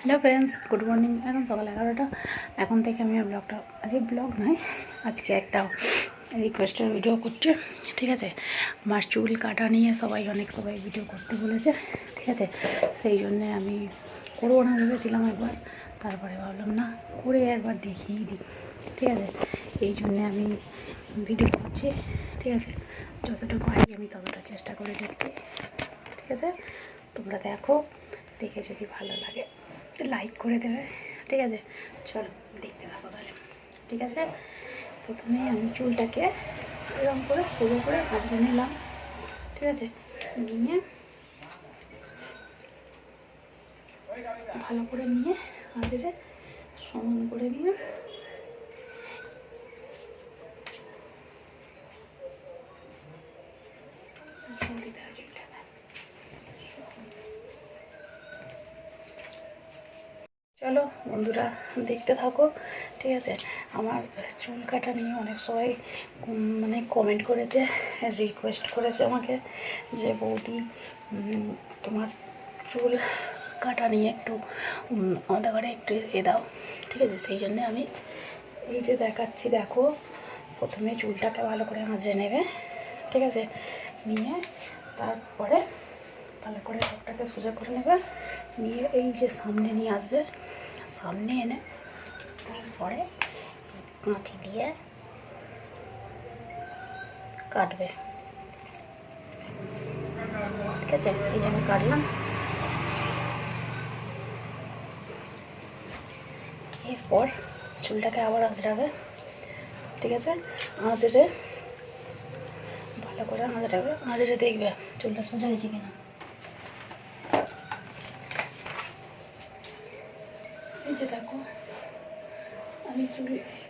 Hello friends good morning এখন সকাল এগারোটা। এখন থেকে আমি ব্লগটা আজকে ব্লগ নয়, আজকে একটা রিকোয়েস্টের ভিডিও করছি, ঠিক আছে? আমার চুল কাটা নিয়ে সবাই, অনেক সবাই ভিডিও করতে বলেছে, ঠিক আছে? সেই জন্যে আমি করব না ভেবেছিলাম একবার। তারপরে ভাবলাম, না, করে একবার দেখিয়ে দিই। ঠিক আছে? এই জন্যে আমি ভিডিও করছি, ঠিক আছে? যতটুকু পারি আমি ততটা চেষ্টা করে দেখতে ঠিক আছে? তোমরা দেখো, দেখে যদি ভালো লাগে। লাইক করে দেবে। ঠিক আছে? চলো, দেখতে থাকো তাহলে। ঠিক আছে? প্রথমে আমি চুলটাকে এরকম করে সোজা করে কাজে নিলাম। ঠিক আছে? নিয়ে ভালো করে নিয়ে হাজরে সমান করে নিয়ে জলদি দাও জলটা দাও। চলো বন্ধুরা, দেখতে থাকো, ঠিক আছে? আমার চুল কাটা নিয়ে অনেক সবাই মানে কমেন্ট করেছে রিকোয়েস্ট করেছে আমাকে যে, বৌদি তোমার চুল কাটা নিয়ে একটু আমাদের ঘরে একটু এ দাও। ঠিক আছে? সেই জন্যে আমি এই যে দেখাচ্ছি, দেখো, প্রথমে চুলটাকে ভালো করে আঁচড়ে নেবে, ঠিক আছে? নিয়ে তারপরে ভালো করে সবটাকে সোজা করে নেবে। নিয়ে এই যে সামনে নিয়ে আসবে, সামনে এনে তারপরে কাঁচি দিয়ে কাটবে। ঠিক আছে, এই জন্য কাটলাম। এরপর চুলটাকে আবার আঁচড়াবে। ঠিক আছে, আঁচড়ে ভালো করে আঁচড়াবে, আঁচড়ে দেখবে চুলটা সোজা হয়েছে কিনা এই যে দেখো আমি চুল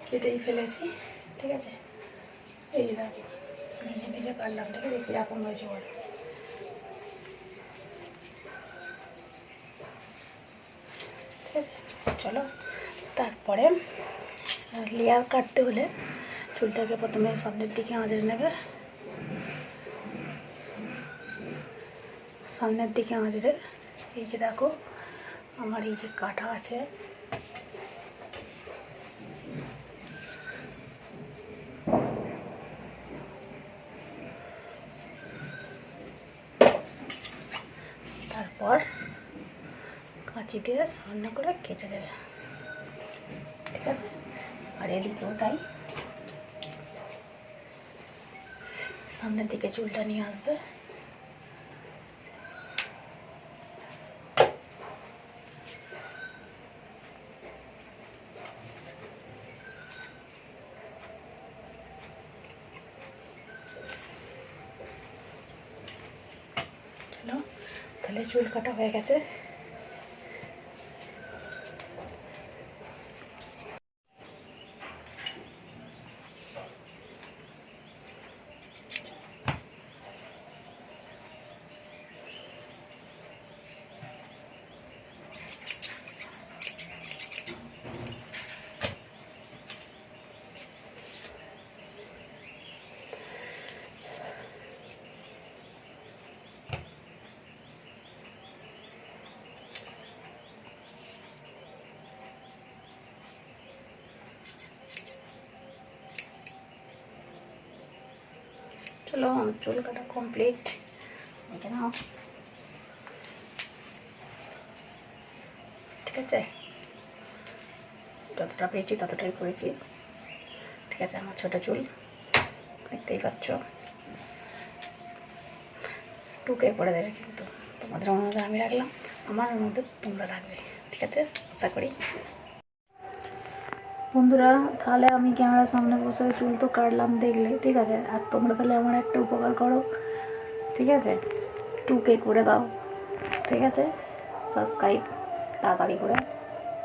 কেটেই ফেলেছি, ঠিক আছে? এই যে দেখো নিজে নিজে কাটলাম, ঠিক আছে? কীরকম হয়েছে বল। ঠিক আছে, চলো। তারপরে লেয়ার কাটতে হলে চুলটাকে প্রথমে সামনের দিকে আঁচড়ে নেবে। সামনের দিকে আঁচড়ে, এই যে দেখো, আমার এই যে কাটা আছে তারপর কাঁচি দিয়ে সামনে করে কেটে দেবে। ঠিক আছে? আর এদিকেও তাই। সামনের দিকে চুলটা নিয়ে আসবে। তাহলে চুল কাটা হয়ে গেছে। চলো আমার চুল কাটা কমপ্লিট দেখে নাও। ঠিক আছে? যতটা পেয়েছি ততটাই করেছি। ঠিক আছে, আমার ছোটো চুল। দেখতেই পাচ্ছ। টুকে পড়ে দেবে কিন্তু। তোমাদের অনুরোধ আমি রাখলাম আমার অনুরোধ তোমরা রাখবে। ঠিক আছে? আশা করি। বন্ধুরা, তাহলে আমি ক্যামেরার সামনে বসে চুল তো কাটলাম দেখলে, ঠিক আছে? আর তোমরা তাহলে আমার একটা উপকার করো, ঠিক আছে? টুকে করে দাও, ঠিক আছে? সাবস্ক্রাইব তাড়াতাড়ি করে।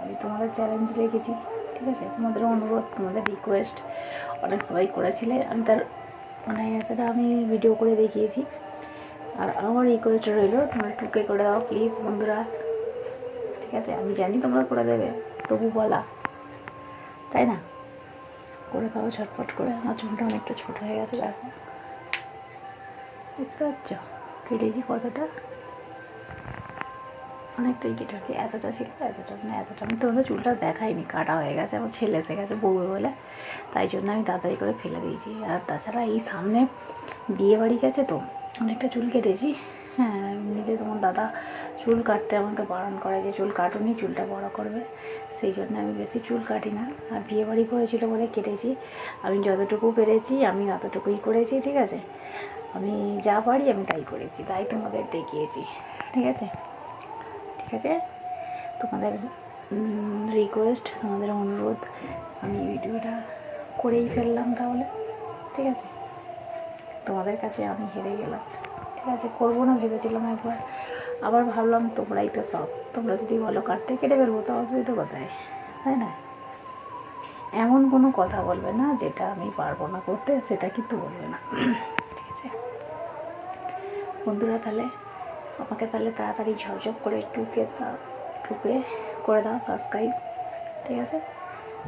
আমি তোমাদের চ্যালেঞ্জ রেখেছি, ঠিক আছে? তোমাদের অনুরোধ, তোমাদের রিকোয়েস্ট অনেক সবাই করেছিলে। আমি তার মানে সেটা আমি ভিডিও করে দেখিয়েছি। আর আমার রিকোয়েস্ট রইল, তোমরা টুকে করে দাও প্লিজ বন্ধুরা। ঠিক আছে? আমি জানি তোমরা করে দেবে, তবু বলা। তাই না? করে দাও, ঝটপট করে। আমার চুলটা অনেকটা ছোট হয়ে গেছে, দেখো। দেখতে পাচ্ছ? কেটেছি কতটা? অনেকটাই কেটেছি। এতটা ছিল, এতটা না এতটা। আমি তোমাদের চুলটা দেখাইনি, কাটা হয়ে গেছে, আমার ছেলে এসে গেছে বউবে বলে। তাই জন্য আমি তাড়াতাড়ি করে ফেলে দিয়েছি। আর তাছাড়া এই সামনে বিয়ে বাড়ি গেছে তো, অনেকটা চুল কেটেছি। হ্যাঁ এমনিতে তোমার দাদা চুল কাটতে আমাকে বারণ করে যে চুল কাটুনি চুলটা বড় করবে। সেই জন্য আমি বেশি চুল কাটি না। আর বিয়ে বাড়ি বলে কেটেছি। আমি যতটুকু পেরেছি, আমি অতটুকুই করেছি, ঠিক আছে? আমি যা পারি আমি তাই করেছি, তাই তোমাদের দেখিয়েছি, ঠিক আছে? ঠিক আছে? তোমাদের রিকোয়েস্ট তোমাদের অনুরোধ, আমি ভিডিওটা করেই ফেললাম তাহলে, ঠিক আছে? তোমাদের কাছে আমি হেরে গেলাম। ঠিক আছে করব না ভেবেছিলাম একবার। আবার ভাবলাম, তোমরাই তো সব। তোমরা যদি বলো কাটতে কেটে ফেলব, তো অসুবিধা কোথায়? তাই না? এমন কোনো কথা বলবে না, যেটা আমি পারব না করতে, সেটা কিন্তু বলবে না। ঠিক আছে? বন্ধুরা, তাহলে আমাকে তাহলে তাড়াতাড়ি ঝপঝপ করে টুকে টুকে করে দাও সাবস্ক্রাইব ঠিক আছে?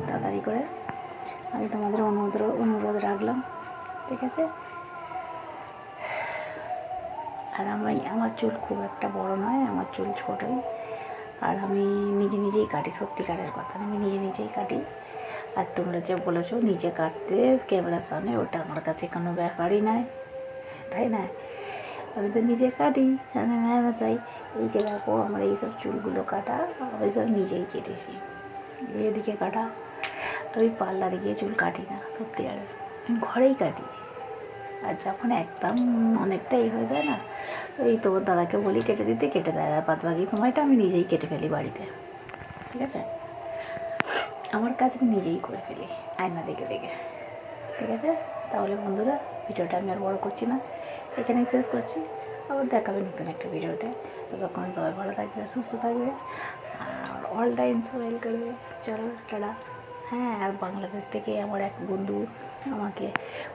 তাড়াতাড়ি করে। আমি তোমাদের অনুরোধ অনুরোধ রাখলাম। ঠিক আছে? আর আমি, আমার চুল খুব একটা বড় নয়, আমার চুল ছোটোই। আর আমি নিজে নিজেই কাটি, সত্যিকারের কথা, আমি নিজে নিজেই কাটি। আর তোমরা যে বলেছ নিজে কাটতে ক্যামেরার সামনে, ওটা আমার কাছে কোনো ব্যাপারই নয়। তাই না? আমি তো নিজে কাটি, আমি ম্যামে চাই এই যে দেখো, আমার এইসব চুলগুলো কাটা সব নিজেই কেটেছি। এদিকে কাটা, আমি পার্লারে গিয়ে চুল কাটি না, সত্যিকারের। আমি ঘরেই কাটি। আর যখন একদম অনেকটাই হয়ে যায় না, এই তোর দাদাকে বলি কেটে দিতে, কেটে দেয়। আর বাদ বাকি সময়টা আমি নিজেই কেটে ফেলি বাড়িতে। ঠিক আছে? আমার কাজ আমি নিজেই করে ফেলি, আয়না দেখে দেখে। ঠিক আছে? তাহলে বন্ধুরা, ভিডিওটা আমি আর বড় করছি না। এখানেই শেষ করছি। আবার দেখাবে নতুন একটা ভিডিওতে। ততক্ষণ সবাই ভালো থাকবে, সুস্থ থাকবে, আর অল টাইম স্মাইল করবে চলো, টাটা। হ্যাঁ আর বাংলাদেশ থেকে আমার এক বন্ধু আমাকে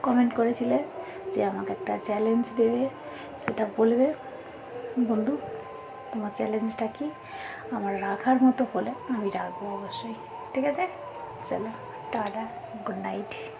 কমেন্ট করেছিলে যে আমাকে একটা চ্যালেঞ্জ দেবে, সেটা বলবে। বন্ধু, তোমার চ্যালেঞ্জটা কি? আমার রাখার মতো হলে আমি রাখব অবশ্যই। ঠিক আছে? চলো, টাটা গুড নাইট